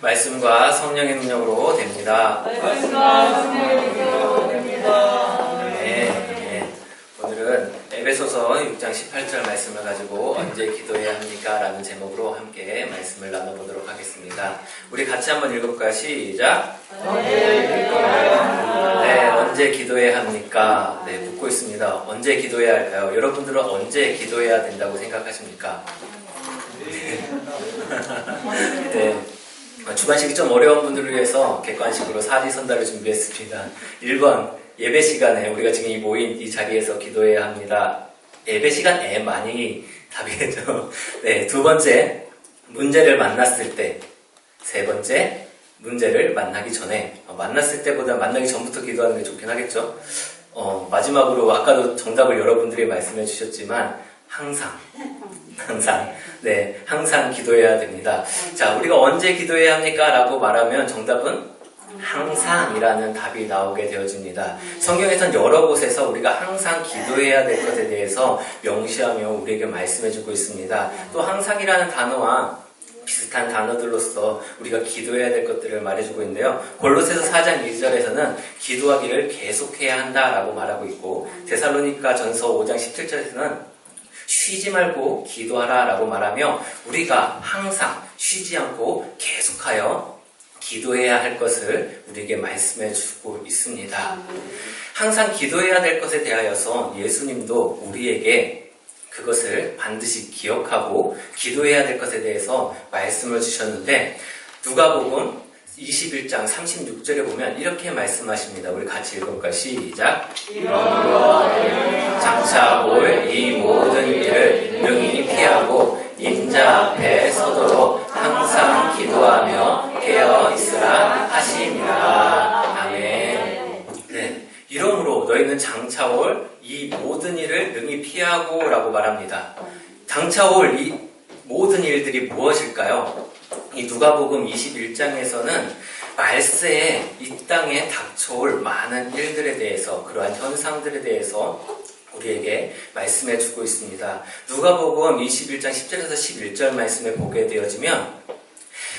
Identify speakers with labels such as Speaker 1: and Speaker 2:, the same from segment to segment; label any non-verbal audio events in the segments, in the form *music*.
Speaker 1: 말씀과 성령의 능력으로 됩니다.
Speaker 2: 말씀과 성령의 능력으로 됩니다.
Speaker 1: 네, 네. 오늘은 에베소서 6장 18절 말씀을 가지고 언제 기도해야 합니까? 라는 제목으로 함께 말씀을 나눠보도록 하겠습니다. 우리 같이 한번 읽어볼까요? 시작! 네, 언제 기도해야 합니까? 네, 묻고 있습니다. 언제 기도해야 할까요? 여러분들은 언제 기도해야 된다고 생각하십니까? *laughs* 네. 주관식이 좀 어려운 분들을 위해서 객관식으로 사지선다를 준비했습니다. 1번, 예배 시간에 우리가 지금 이 모인 이 자리에서 기도해야 합니다. 예배 시간 에 많이 답이겠죠. 네, 두 번째, 문제를 만났을 때. 세 번째, 문제를 만나기 전에. 어, 만났을 때보다 만나기 전부터 기도하는 게 좋긴 하겠죠. 어, 마지막으로 아까도 정답을 여러분들이 말씀해 주셨지만 항상 항상 네 항상 기도해야 됩니다. 자 우리가 언제 기도해야 합니까? 라고 말하면 정답은 항상이라는 답이 나오게 되어집니다. 성경에선 여러 곳에서 우리가 항상 기도해야 될 것에 대해서 명시하며 우리에게 말씀해주고 있습니다. 또 항상이라는 단어와 비슷한 단어들로서 우리가 기도해야 될 것들을 말해주고 있는데요. 골로새서 4장 2절에서는 기도하기를 계속해야 한다라고 말하고 있고 데살로니가 전서 5장 17절에서는 쉬지 말고 기도하라 라고 말하며 우리가 항상 쉬지 않고 계속하여 기도해야 할 것을 우리에게 말씀해 주고 있습니다. 항상 기도해야 될 것에 대하여서 예수님도 우리에게 그것을 반드시 기억하고 기도해야 될 것에 대해서 말씀을 주셨는데 누가복음 21장 36절에 보면 이렇게 말씀하십니다. 우리 같이 읽어볼까요? 시작. 장차 올 이 모든 일을 능히 피하고 인자 앞에 서도록 항상 기도하며 깨어 있으라 하시니라. 아멘. 네. 이러므로 너희는 장차 올 이 모든 일을 능히 피하고 라고 말합니다. 장차 올 이 모든 일들이 무엇일까요? 이 누가복음 21장에서는 말세에 이 땅에 닥쳐올 많은 일들에 대해서 그러한 현상들에 대해서 우리에게 말씀해 주고 있습니다. 누가복음 21장 10절에서 11절 말씀에 보게 되어지면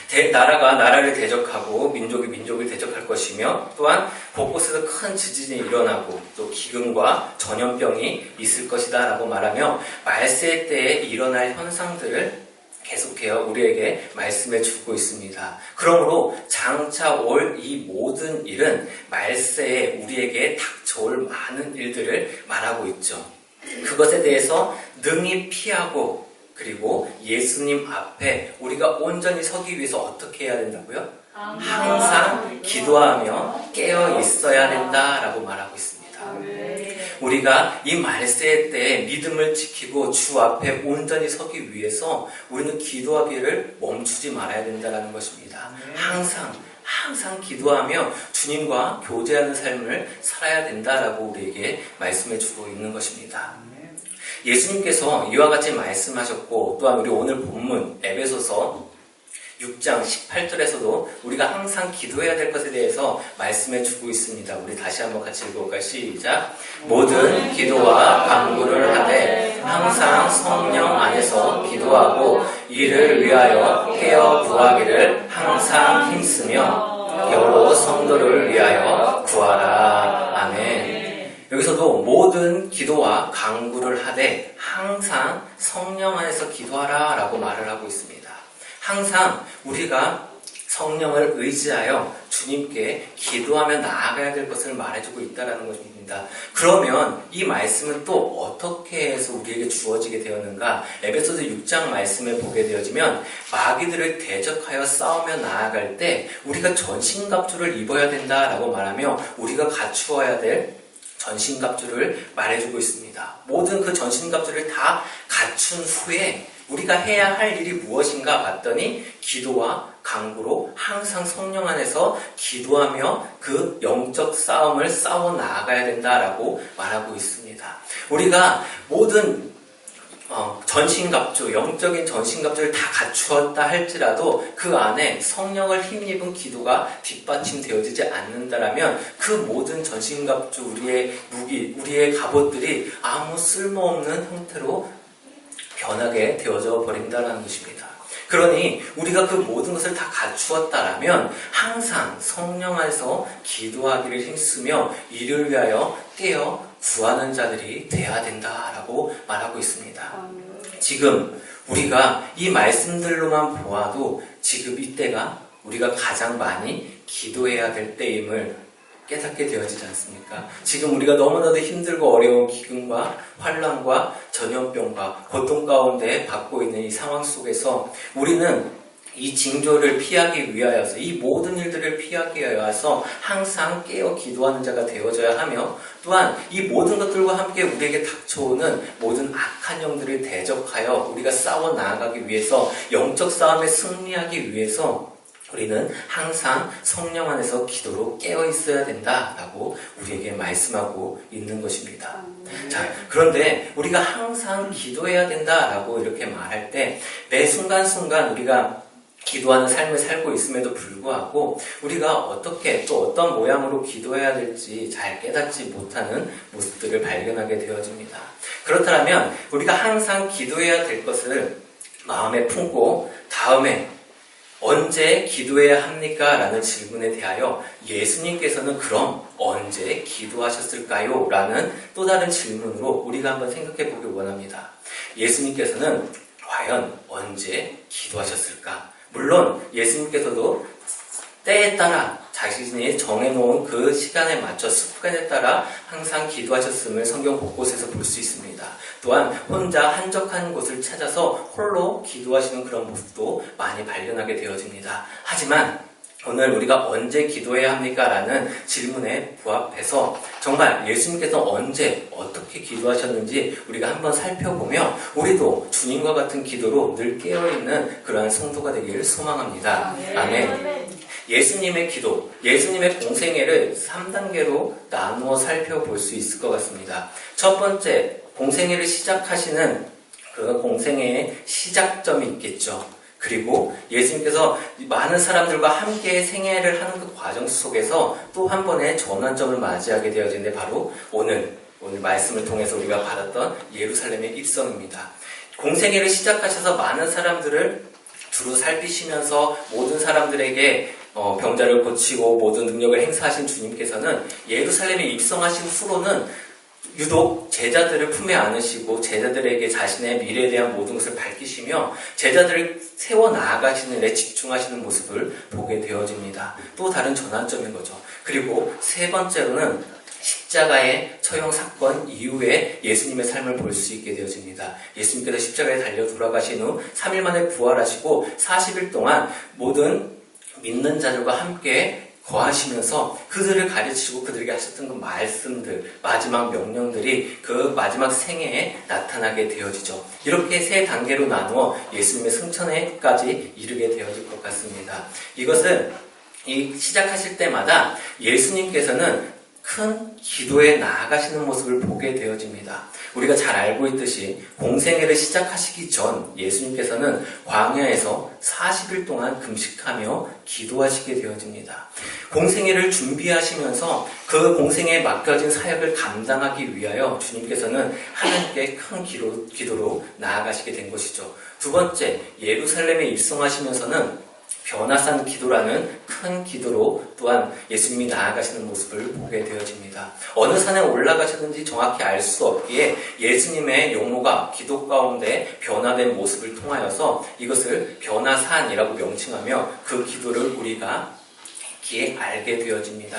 Speaker 1: 대- 나라가 나라를 대적하고 민족이 민족을 대적할 것이며 또한 곳곳에서 큰 지진이 일어나고 또 기근과 전염병이 있을 것이다 라고 말하며 말세 때에 일어날 현상들을 계속해요 우리에게 말씀해 주고 있습니다. 그러므로 장차 올 이 모든 일은 말세에 우리에게 닥쳐올 많은 일들을 말하고 있죠. 그것에 대해서 능히 피하고 그리고 예수님 앞에 우리가 온전히 서기 위해서 어떻게 해야 된다고요? 항상 기도하며 깨어 있어야 된다라고 말하고 있습니다. 우리가 이 말세 때 믿음을 지키고 주 앞에 온전히 서기 위해서 우리는 기도하기를 멈추지 말아야 된다는 것입니다. 항상 항상 기도하며 주님과 교제하는 삶을 살아야 된다라고 우리에게 말씀해 주고 있는 것입니다. 예수님께서 이와 같이 말씀하셨고 또한 우리 오늘 본문 에베소서 6장 18절에서도 우리가 항상 기도해야 될 것에 대해서 말씀해 주고 있습니다. 우리 다시 한번 같이 읽어볼까요? 시작. 모든 기도와 간구를 하되 항상 성령 안에서 기도하고 이를 위하여 깨어 구하기를 항상 힘쓰며 여러 성도를 위하여 구하라. 아멘. 여기서도 모든 기도와 간구를 하되 항상 성령 안에서 기도하라 라고 말을 하고 있습니다. 항상 우리가 성령을 의지하여 주님께 기도하며 나아가야 될 것을 말해주고 있다는 것입니다. 그러면 이 말씀은 또 어떻게 해서 우리에게 주어지게 되었는가? 에베소서 6장 말씀에 보게 되어지면 마귀들을 대적하여 싸우며 나아갈 때 우리가 전신갑주를 입어야 된다라고 말하며 우리가 갖추어야 될 전신갑주를 말해주고 있습니다. 모든 그 전신갑주를 다 갖춘 후에 우리가 해야 할 일이 무엇인가 봤더니 기도와 강구로 항상 성령 안에서 기도하며 그 영적 싸움을 싸워 나아가야 된다라고 말하고 있습니다. 우리가 모든 어, 전신갑주, 영적인 전신갑주를 다 갖추었다 할지라도 그 안에 성령을 힘입은 기도가 뒷받침되어지지 않는다라면 그 모든 전신갑주, 우리의 무기, 우리의 갑옷들이 아무 쓸모없는 형태로 변하게 되어져 버린다는 것입니다. 그러니 우리가 그 모든 것을 다 갖추었다라면 항상 성령 안에서 기도하기를 힘쓰며 이를 위하여 깨어 구하는 자들이 돼야 된다라고 말하고 있습니다. 지금 우리가 이 말씀들로만 보아도 지금 이때가 우리가 가장 많이 기도해야 될 때임을 깨닫게 되어지지 않습니까? 지금 우리가 너무나도 힘들고 어려운 기근과 환란과 전염병과 고통 가운데 받고 있는 이 상황 속에서 우리는 이 징조를 피하기 위하여서 이 모든 일들을 피하기 위하여서 항상 깨어 기도하는 자가 되어져야 하며 또한 이 모든 것들과 함께 우리에게 닥쳐오는 모든 악한 영들을 대적하여 우리가 싸워 나아가기 위해서 영적 싸움에 승리하기 위해서 우리는 항상 성령 안에서 기도로 깨어 있어야 된다라고 우리에게 말씀하고 있는 것입니다. 자, 그런데 우리가 항상 기도해야 된다라고 이렇게 말할 때 매 순간순간 우리가 기도하는 삶을 살고 있음에도 불구하고 우리가 어떻게 또 어떤 모양으로 기도해야 될지 잘 깨닫지 못하는 모습들을 발견하게 되어집니다. 그렇다면 우리가 항상 기도해야 될 것을 마음에 품고 다음에 언제 기도해야 합니까? 라는 질문에 대하여 예수님께서는 그럼 언제 기도하셨을까요? 라는 또 다른 질문으로 우리가 한번 생각해 보길 원합니다. 예수님께서는 과연 언제 기도하셨을까? 물론 예수님께서도 때에 따라 자신이 정해놓은 그 시간에 맞춰 습관에 따라 항상 기도하셨음을 성경 곳곳에서 볼 수 있습니다. 또한 혼자 한적한 곳을 찾아서 홀로 기도하시는 그런 모습도 많이 발견하게 되어집니다. 하지만 오늘 우리가 언제 기도해야 합니까? 라는 질문에 부합해서 정말 예수님께서 언제 어떻게 기도하셨는지 우리가 한번 살펴보며 우리도 주님과 같은 기도로 늘 깨어있는 그러한 성도가 되기를 소망합니다. 아멘. 예수님의 기도, 예수님의 공생애를 3단계로 나누어 살펴볼 수 있을 것 같습니다. 첫 번째, 공생애를 시작하시는 그 공생애의 시작점이 있겠죠. 그리고 예수님께서 많은 사람들과 함께 생애를 하는 그 과정 속에서 또 한 번의 전환점을 맞이하게 되어지는데 바로 오늘, 오늘 말씀을 통해서 우리가 받았던 예루살렘의 입성입니다. 공생애를 시작하셔서 많은 사람들을 두루 살피시면서 모든 사람들에게 어, 병자를 고치고 모든 능력을 행사하신 주님께서는 예루살렘에 입성하신 후로는 유독 제자들을 품에 안으시고 제자들에게 자신의 미래에 대한 모든 것을 밝히시며 제자들을 세워 나아가시는 데 집중하시는 모습을 보게 되어집니다. 또 다른 전환점인 거죠. 그리고 세 번째로는 십자가의 처형 사건 이후에 예수님의 삶을 볼 수 있게 되어집니다. 예수님께서 십자가에 달려 돌아가신 후 3일 만에 부활하시고 40일 동안 모든 믿는 자들과 함께 거하시면서 그들을 가르치고 그들에게 하셨던 그 말씀들, 마지막 명령들이 그 마지막 생애에 나타나게 되어지죠. 이렇게 세 단계로 나누어 예수님의 승천에까지 이르게 되어질 것 같습니다. 이것은 이 시작하실 때마다 예수님께서는 큰 기도에 나아가시는 모습을 보게 되어집니다. 우리가 잘 알고 있듯이 공생애를 시작하시기 전 예수님께서는 광야에서 40일 동안 금식하며 기도하시게 되어집니다. 공생애를 준비하시면서 그 공생애에 맡겨진 사역을 감당하기 위하여 주님께서는 하나님께 큰 기도, 기도로 나아가시게 된 것이죠. 두 번째, 예루살렘에 입성하시면서는 변화산 기도라는 큰 기도로 또한 예수님이 나아가시는 모습을 보게 되어집니다. 어느 산에 올라가셨는지 정확히 알 수 없기에 예수님의 용모가 기도 가운데 변화된 모습을 통하여서 이것을 변화산이라고 명칭하며 그 기도를 우리가 기에 알게 되어집니다.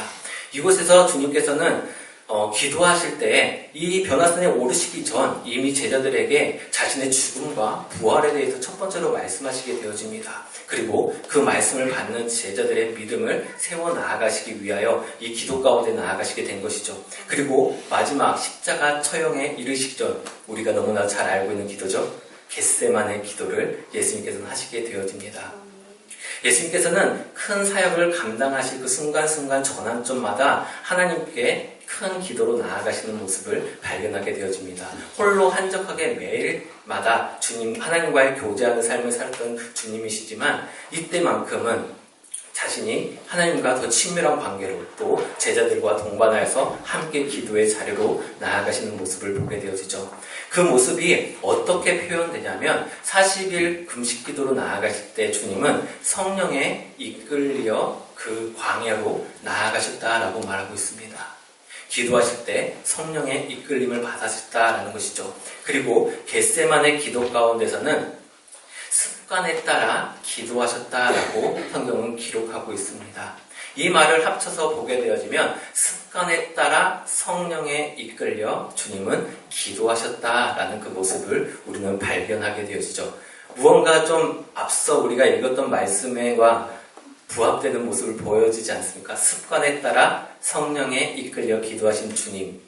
Speaker 1: 이곳에서 주님께서는 어, 기도하실 때 이 변화산에 오르시기 전 이미 제자들에게 자신의 죽음과 부활에 대해서 첫 번째로 말씀하시게 되어집니다. 그리고 그 말씀을 받는 제자들의 믿음을 세워 나아가시기 위하여 이 기도 가운데 나아가시게 된 것이죠. 그리고 마지막 십자가 처형에 이르시기 전 우리가 너무나 잘 알고 있는 기도죠. 겟세만의 기도를 예수님께서는 하시게 되어집니다. 예수님께서는 큰 사역을 감당하실 그 순간순간 전환점마다 하나님께 큰 기도로 나아가시는 모습을 발견하게 되어집니다. 홀로 한적하게 매일마다 주님, 하나님과의 교제하는 삶을 살았던 주님이시지만 이때만큼은 자신이 하나님과 더 친밀한 관계로 또 제자들과 동반하여서 함께 기도의 자리로 나아가시는 모습을 보게 되어지죠. 그 모습이 어떻게 표현되냐면 40일 금식 기도로 나아가실 때 주님은 성령에 이끌려 그 광야로 나아가셨다라고 말하고 있습니다. 기도하실 때 성령의 이끌림을 받으셨다라는 것이죠. 그리고 겟세만의 기도 가운데서는 습관에 따라 기도하셨다라고 성경은 기록하고 있습니다. 이 말을 합쳐서 보게 되어지면 습관에 따라 성령에 이끌려 주님은 기도하셨다라는 그 모습을 우리는 발견하게 되어지죠. 무언가 좀 앞서 우리가 읽었던 말씀과 부합되는 모습을 보여지지 않습니까? 습관에 따라 성령에 이끌려 기도하신 주님.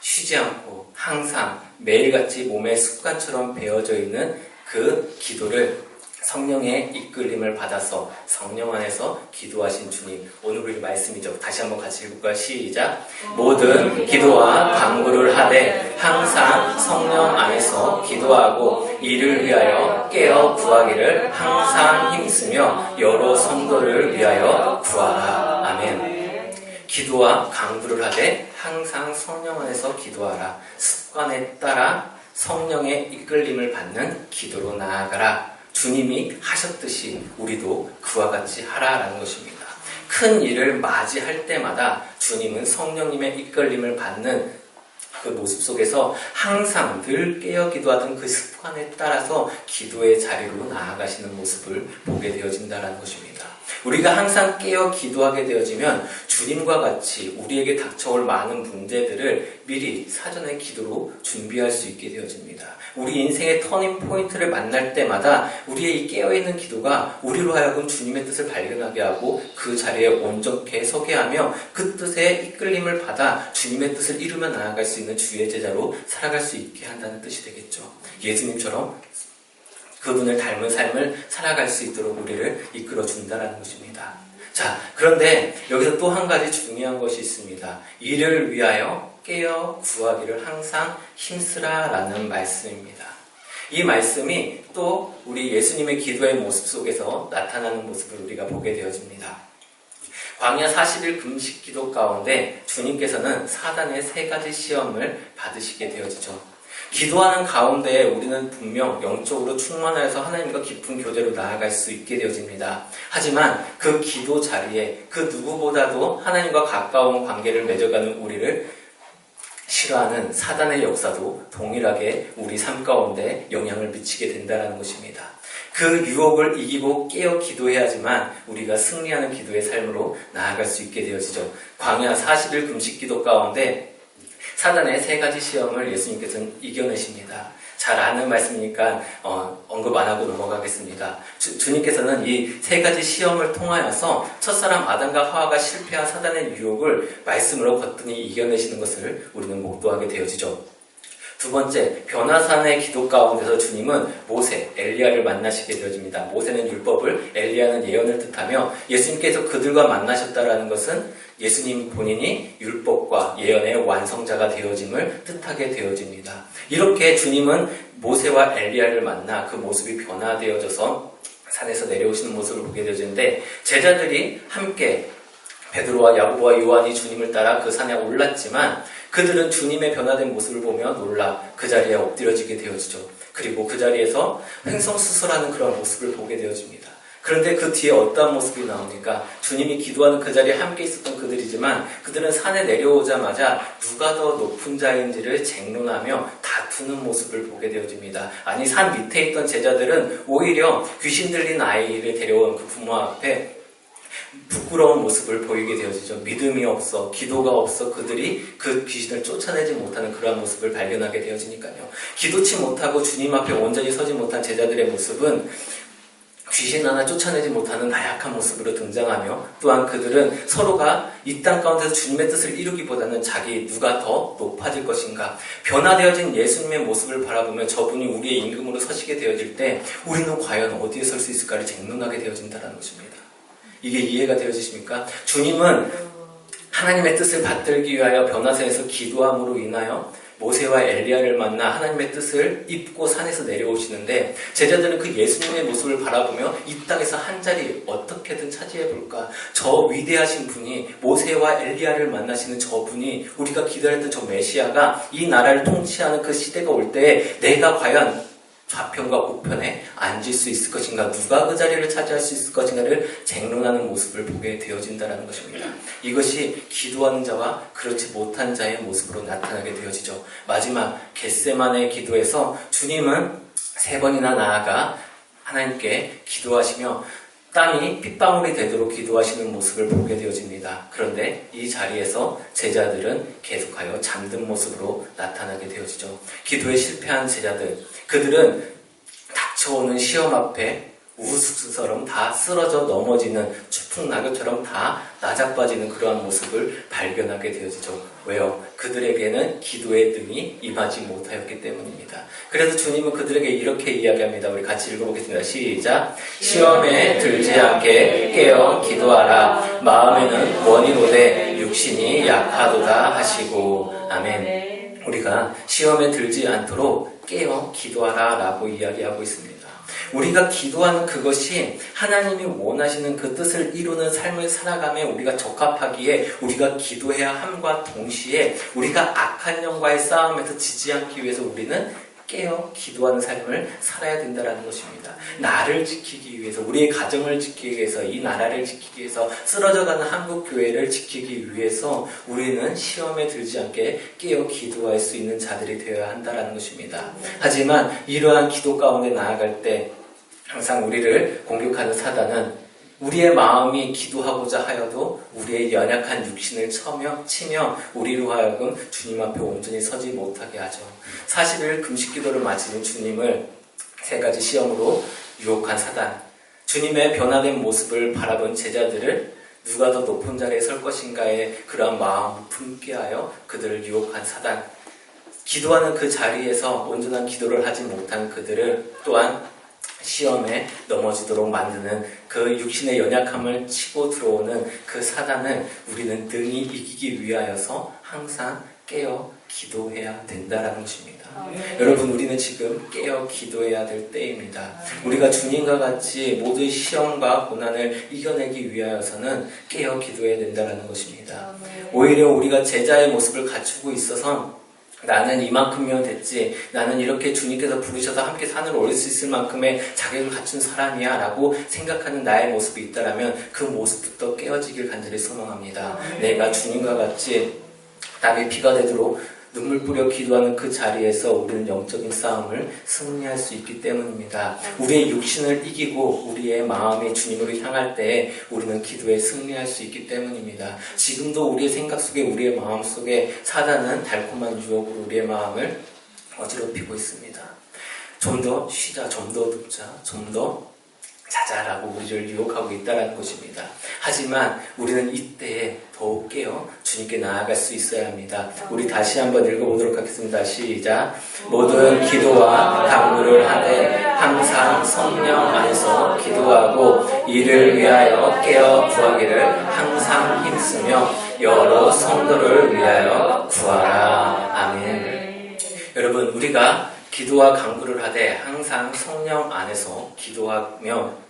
Speaker 1: 쉬지 않고 항상 매일같이 몸의 습관처럼 배어져 있는 그 기도를 성령의 이끌림을 받아서 성령 안에서 기도하신 주님. 오늘 우리 말씀이죠. 다시 한번 같이 읽을까요? 시작. 모든 기도와 강구를 하되 항상 성령 안에서 기도하고 이를 위하여 깨어 구하기를 항상 힘쓰며 여러 성도를 위하여 구하라. 아멘. 기도와 강구를 하되 항상 성령 안에서 기도하라. 습관에 따라 성령의 이끌림을 받는 기도로 나아가라. 주님이 하셨듯이 우리도 그와 같이 하라라는 것입니다. 큰 일을 맞이할 때마다 주님은 성령님의 이끌림을 받는 그 모습 속에서 항상 늘 깨어 기도하던 그 습관에 따라서 기도의 자리로 나아가시는 모습을 보게 되어진다는 것입니다. 우리가 항상 깨어 기도하게 되어지면 주님과 같이 우리에게 닥쳐올 많은 문제들을 미리 사전에 기도로 준비할 수 있게 되어집니다. 우리 인생의 터닝 포인트를 만날 때마다 우리의 이 깨어있는 기도가 우리로 하여금 주님의 뜻을 발견하게 하고 그 자리에 온전케 서게 하며 그 뜻에 이끌림을 받아 주님의 뜻을 이루며 나아갈 수 있는 주의 제자로 살아갈 수 있게 한다는 뜻이 되겠죠. 예수님처럼 그분을 닮은 삶을 살아갈 수 있도록 우리를 이끌어 준다는 것입니다. 자, 그런데 여기서 또 한 가지 중요한 것이 있습니다. 이를 위하여 깨어 구하기를 항상 힘쓰라라는 말씀입니다. 이 말씀이 또 우리 예수님의 기도의 모습 속에서 나타나는 모습을 우리가 보게 되어집니다. 광야 40일 금식 기도 가운데 주님께서는 사단의 세 가지 시험을 받으시게 되어지죠. 기도하는 가운데 우리는 분명 영적으로 충만하여서 하나님과 깊은 교제로 나아갈 수 있게 되어집니다. 하지만 그 기도 자리에 그 누구보다도 하나님과 가까운 관계를 맺어가는 우리를 싫어하는 사단의 역사도 동일하게 우리 삶 가운데 영향을 미치게 된다는 것입니다. 그 유혹을 이기고 깨어 기도해야지만 우리가 승리하는 기도의 삶으로 나아갈 수 있게 되어지죠. 광야 40일 금식 기도 가운데 사단의 세 가지 시험을 예수님께서는 이겨내십니다. 잘 아는 말씀이니까 어, 언급 안 하고 넘어가겠습니다. 주, 님께서는 이 세 가지 시험을 통하여서 첫사람 아담과 하와가 실패한 사단의 유혹을 말씀으로 거뜬히 이겨내시는 것을 우리는 목도하게 되어지죠. 두 번째, 변화산의 기도 가운데서 주님은 모세, 엘리야를 만나시게 되어집니다. 모세는 율법을, 엘리야는 예언을 뜻하며 예수님께서 그들과 만나셨다라는 것은 예수님 본인이 율법과 예언의 완성자가 되어짐을 뜻하게 되어집니다. 이렇게 주님은 모세와 엘리야를 만나 그 모습이 변화되어져서 산에서 내려오시는 모습을 보게 되어지는데 제자들이 함께 베드로와 야고보와 요한이 주님을 따라 그 산에 올랐지만 그들은 주님의 변화된 모습을 보며 놀라 그 자리에 엎드려지게 되어지죠. 그리고 그 자리에서 횡성수설하는 그런 모습을 보게 되어집니다. 그런데 그 뒤에 어떠한 모습이 나오니까 주님이 기도하는 그 자리에 함께 있었던 그들이지만 그들은 산에 내려오자마자 누가 더 높은 자인지를 쟁론하며 다투는 모습을 보게 되어집니다. 아니 산 밑에 있던 제자들은 오히려 귀신 들린 아이를 데려온 그 부모 앞에 부끄러운 모습을 보이게 되어지죠. 믿음이 없어, 기도가 없어 그들이 그 귀신을 쫓아내지 못하는 그러한 모습을 발견하게 되어지니까요. 기도치 못하고 주님 앞에 온전히 서지 못한 제자들의 모습은 귀신 하나 쫓아내지 못하는 나약한 모습으로 등장하며 또한 그들은 서로가 이 땅 가운데서 주님의 뜻을 이루기보다는 자기 누가 더 높아질 것인가 변화되어진 예수님의 모습을 바라보며 저분이 우리의 임금으로 서시게 되어질 때 우리는 과연 어디에 설 수 있을까를 쟁론하게 되어진다는 것입니다. 이게 이해가 되어지십니까? 주님은 하나님의 뜻을 받들기 위하여 변화사에서 기도함으로 인하여 모세와 엘리야를 만나 하나님의 뜻을 입고 산에서 내려오시는데 제자들은 그 예수님의 모습을 바라보며 이 땅에서 한 자리 어떻게든 차지해 볼까? 저 위대하신 분이 모세와 엘리야를 만나시는 저 분이 우리가 기다렸던 저 메시아가 이 나라를 통치하는 그 시대가 올 때에 내가 과연 좌편과 우편에 앉을 수 있을 것인가, 누가 그 자리를 차지할 수 있을 것인가를 쟁론하는 모습을 보게 되어진다는 것입니다. 이것이 기도하는 자와 그렇지 못한 자의 모습으로 나타나게 되어지죠. 마지막 겟세만의 기도에서 주님은 세 번이나 나아가 하나님께 기도하시며 땀이 핏방울이 되도록 기도하시는 모습을 보게 되어집니다. 그런데 이 자리에서 제자들은 계속하여 잠든 모습으로 나타나게 되어지죠. 기도에 실패한 제자들, 그들은 닥쳐오는 시험 앞에 우후죽순처럼 다 쓰러져 넘어지는 추풍 낙엽처럼 다 나자빠지는 그러한 모습을 발견하게 되어지죠. 왜요? 그들에게는 기도의 등이 임하지 못하였기 때문입니다. 그래서 주님은 그들에게 이렇게 이야기합니다. 우리 같이 읽어보겠습니다. 시작. 시험에 들지 않게 깨어 기도하라. 마음에는 원인 오되 육신이 약하도다 하시고. 아멘. 우리가 시험에 들지 않도록 깨어 기도하라 라고 이야기하고 있습니다. 우리가 기도하는 그것이 하나님이 원하시는 그 뜻을 이루는 삶을 살아가며 우리가 적합하기에 우리가 기도해야 함과 동시에 우리가 악한 영과의 싸움에서 지지 않기 위해서 우리는 깨어 기도하는 삶을 살아야 된다는 것입니다. 나를 지키기 위해서, 우리의 가정을 지키기 위해서, 이 나라를 지키기 위해서, 쓰러져가는 한국 교회를 지키기 위해서 우리는 시험에 들지 않게 깨어 기도할 수 있는 자들이 되어야 한다는 것입니다. 하지만 이러한 기도 가운데 나아갈 때 항상 우리를 공격하는 사단은 우리의 마음이 기도하고자 하여도 우리의 연약한 육신을 쳐며 치며 우리로 하여금 주님 앞에 온전히 서지 못하게 하죠. 40일 금식 기도를 마치는 주님을 세 가지 시험으로 유혹한 사단. 주님의 변화된 모습을 바라본 제자들을 누가 더 높은 자리에 설 것인가에 그러한 마음을 품게 하여 그들을 유혹한 사단. 기도하는 그 자리에서 온전한 기도를 하지 못한 그들을 또한 시험에 넘어지도록 만드는 그 육신의 연약함을 치고 들어오는 그 사단을 우리는 등이 이기기 위하여서 항상 깨어 기도해야 된다라는 것입니다. 여러분 우리는 지금 깨어 기도해야 될 때입니다. 우리가 주님과 같이 모든 시험과 고난을 이겨내기 위하여서는 깨어 기도해야 된다는 것입니다. 오히려 우리가 제자의 모습을 갖추고 있어서 나는 이만큼이면 됐지. 나는 이렇게 주님께서 부르셔서 함께 산을 올릴 수 있을 만큼의 자격을 갖춘 사람이야. 라고 생각하는 나의 모습이 있다면 그 모습부터 깨어지길 간절히 소망합니다. 내가 주님과 같이 땀이 비가 되도록 눈물 뿌려 기도하는 그 자리에서 우리는 영적인 싸움을 승리할 수 있기 때문입니다. 우리의 육신을 이기고 우리의 마음이 주님으로 향할 때 우리는 기도에 승리할 수 있기 때문입니다. 지금도 우리의 생각 속에 우리의 마음 속에 사단은 달콤한 유혹으로 우리의 마음을 어지럽히고 있습니다. 좀 더 쉬자, 좀 더 눕자, 좀 더 자자라고 우리를 유혹하고 있다는 것입니다. 하지만 우리는 이때에 더욱 깨어 주님께 나아갈 수 있어야 합니다. 우리 다시 한번 읽어보도록 하겠습니다. 시작. 모든 기도와 당부를 하되 항상 성령 안에서 기도하고 이를 위하여 깨어 구하기를 항상 힘쓰며 여러 성도를 위하여 구하라. 아멘. 여러분, 우리가 기도와 강구를 하되 항상 성령 안에서 기도하며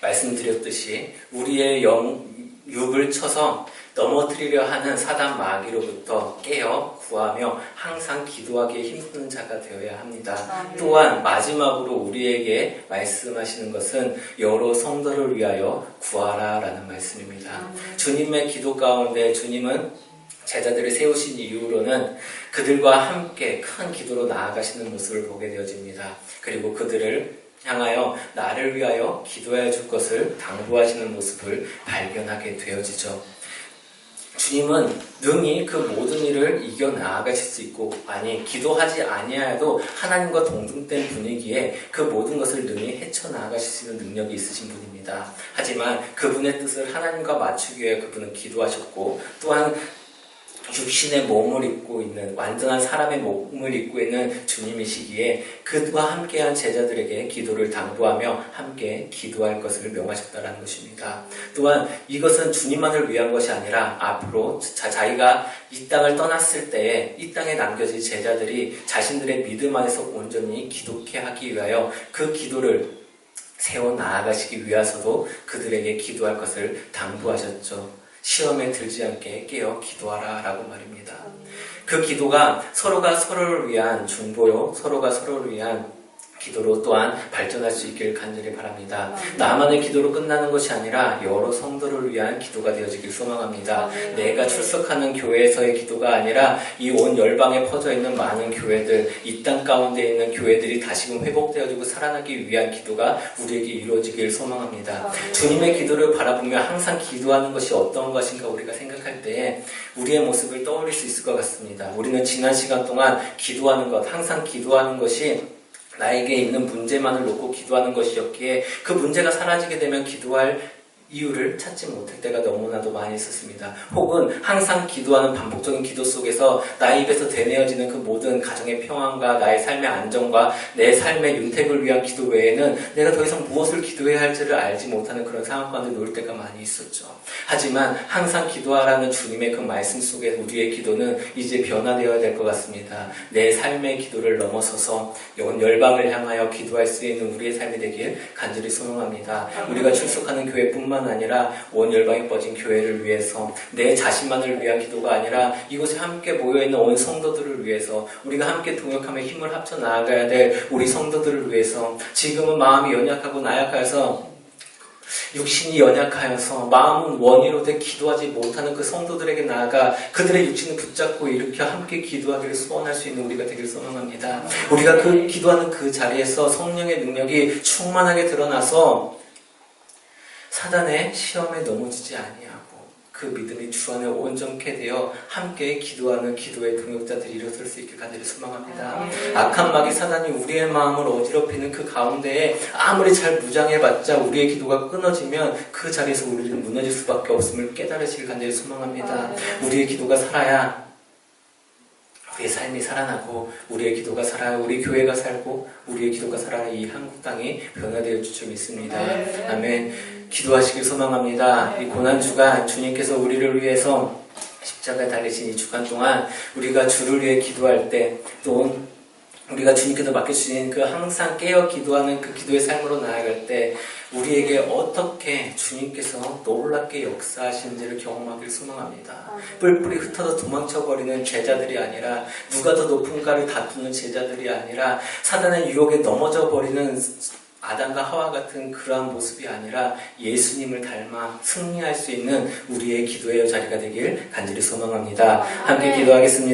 Speaker 1: 말씀드렸듯이 우리의 영, 육을 쳐서 넘어뜨리려 하는 사단 마귀로부터 깨어 구하며 항상 기도하기에 힘쓰는 자가 되어야 합니다. 또한 마지막으로 우리에게 말씀하시는 것은 여러 성도를 위하여 구하라 라는 말씀입니다. 주님의 기도 가운데 주님은 제자들을 세우신 이유로는 그들과 함께 큰 기도로 나아가시는 모습을 보게 되어집니다. 그리고 그들을 향하여 나를 위하여 기도해 줄 것을 당부하시는 모습을 발견하게 되어지죠. 주님은 능히 그 모든 일을 이겨 나아가실 수 있고 아니 기도하지 아니하여도 하나님과 동등된 분위기에 그 모든 것을 능히 헤쳐 나아가실 수 있는 능력이 있으신 분입니다. 하지만 그분의 뜻을 하나님과 맞추기 위해 그분은 기도하셨고 또한 육신의 몸을 입고 있는 완전한 사람의 몸을 입고 있는 주님이시기에 그와 함께한 제자들에게 기도를 당부하며 함께 기도할 것을 명하셨다는 것입니다. 또한 이것은 주님만을 위한 것이 아니라 앞으로 자, 자기가 이 땅을 떠났을 때에 이 땅에 남겨진 제자들이 자신들의 믿음 안에서 온전히 기독해 하기 위하여 그 기도를 세워 나아가시기 위해서도 그들에게 기도할 것을 당부하셨죠. 시험에 들지 않게 깨어 기도하라 라고 말입니다. 그 기도가 서로가 서로를 위한 중보요, 서로가 서로를 위한 기도로 또한 발전할 수 있길 간절히 바랍니다. 나만의 기도로 끝나는 것이 아니라 여러 성도를 위한 기도가 되어지길 소망합니다. 내가 출석하는 교회에서의 기도가 아니라 이 온 열방에 퍼져 있는 많은 교회들, 이 땅 가운데 있는 교회들이 다시금 회복되어지고 살아나기 위한 기도가 우리에게 이루어지길 소망합니다. 주님의 기도를 바라보며 항상 기도하는 것이 어떤 것인가 우리가 생각할 때에 우리의 모습을 떠올릴 수 있을 것 같습니다. 우리는 지난 시간 동안 기도하는 것, 항상 기도하는 것이 나에게 있는 문제만을 놓고 기도하는 것이었기에 그 문제가 사라지게 되면 기도할 이유를 찾지 못할 때가 너무나도 많이 있었습니다. 혹은 항상 기도하는 반복적인 기도 속에서 나의 입에서 되뇌어지는 그 모든 가정의 평안과 나의 삶의 안정과 내 삶의 윤택을 위한 기도 외에는 내가 더 이상 무엇을 기도해야 할지를 알지 못하는 그런 상황 가운데 놓일 때가 많이 있었죠. 하지만 항상 기도하라는 주님의 그 말씀 속에 우리의 기도는 이제 변화되어야 될 것 같습니다. 내 삶의 기도를 넘어서서 온 열방을 향하여 기도할 수 있는 우리의 삶이 되길 간절히 소망합니다. 우리가 출석하는 교회뿐만 아니라 온 열방에 뻗진 교회를 위해서 내 자신만을 위한 기도가 아니라 이곳에 함께 모여 있는 온 성도들을 위해서 우리가 함께 동역하며 힘을 합쳐 나아가야 될 우리 성도들을 위해서 지금은 마음이 연약하고 나약해서 육신이 연약하여서 마음은 원이로 돼 기도하지 못하는 그 성도들에게 나아가 그들의 육신을 붙잡고 일으켜 함께 기도하기를 소원할 수 있는 우리가 되길 소망합니다. 우리가 그 기도하는 그 자리에서 성령의 능력이 충만하게 드러나서 사단의 시험에 넘어지지 아니하고 그 믿음이 주 안에 온전케 되어 함께 기도하는 기도의 동역자들이 일어설 수 있길 간절히 소망합니다. 악한 마귀 사단이 우리의 마음을 어지럽히는 그 가운데에 아무리 잘 무장해봤자 우리의 기도가 끊어지면 그 자리에서 우리는 무너질 수밖에 없음을 깨달으시길 간절히 소망합니다. 우리의 기도가 살아야 우리의 삶이 살아나고 우리의 기도가 살아야 우리 교회가 살고 우리의 기도가 살아야 이 한국 땅이 변화되어 줄줄 믿습니다. 아멘. 기도하시길 소망합니다. 이 고난 주간 주님께서 우리를 위해서 십자가에 달리신 이 주간 동안 우리가 주를 위해 기도할 때 또 우리가 주님께서 맡겨주신 그 항상 깨어 기도하는 그 기도의 삶으로 나아갈 때 우리에게 어떻게 주님께서 놀랍게 역사하시는지를 경험하길 소망합니다. 뿔뿔이 흩어져 도망쳐버리는 제자들이 아니라 누가 더 높은가를 다투는 제자들이 아니라 사단의 유혹에 넘어져 버리는 아담과 하와 같은 그러한 모습이 아니라 예수님을 닮아 승리할 수 있는 우리의 기도의 자리가 되길 간절히 소망합니다. 함께 기도하겠습니다.